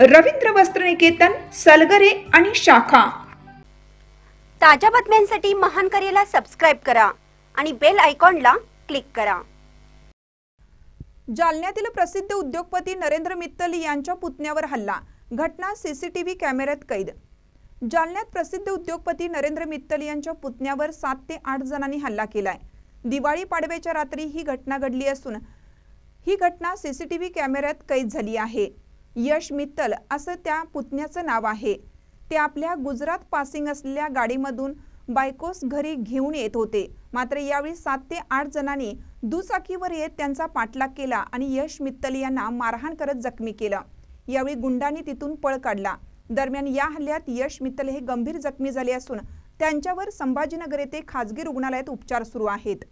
रवींद्र वस्त्रनिकेतन सलगरे आणि शाखा. ताज्या बातम्यांसाठी महान करेला सबस्क्राईब करा आणि बेल आयकॉनला क्लिक करा. जालन्यातील प्रसिद्ध उद्योगपती नरेंद्र मित्तल यांच्या पुतण्यावर हल्ला. घटना सीसीटीव्ही कॅमेऱ्यात कैद. जालन्यात प्रसिद्ध उद्योगपती नरेंद्र मित्तल यांच्या पुतण्यावर सात ते आठ जणांनी हल्ला केलाय. दिवाळी पाडव्याच्या रात्री ही घटना घडली असून ही घटना सीसीटीव्ही कॅमेऱ्यात कैद झाली आहे. यश मित्तल असं त्या पुतण्याचं नाव आहे. ते आपल्या गुजरात पासिंग असलेल्या गाडीमधून बायकोस घरी घेऊन येत होते. मात्र यावेळी सात ते आठ जणांनी दुचाकीवर येत त्यांचा पाठलाग केला आणि यश मित्तल यांना मारहाण करत जखमी केलं. यावेळी गुंडांनी तिथून पळ काढला. दरम्यान या हल्ल्यात यश मित्तल हे गंभीर जखमी झाले असून त्यांच्यावर संभाजीनगर येथे खाजगी रुग्णालयात उपचार सुरू आहेत.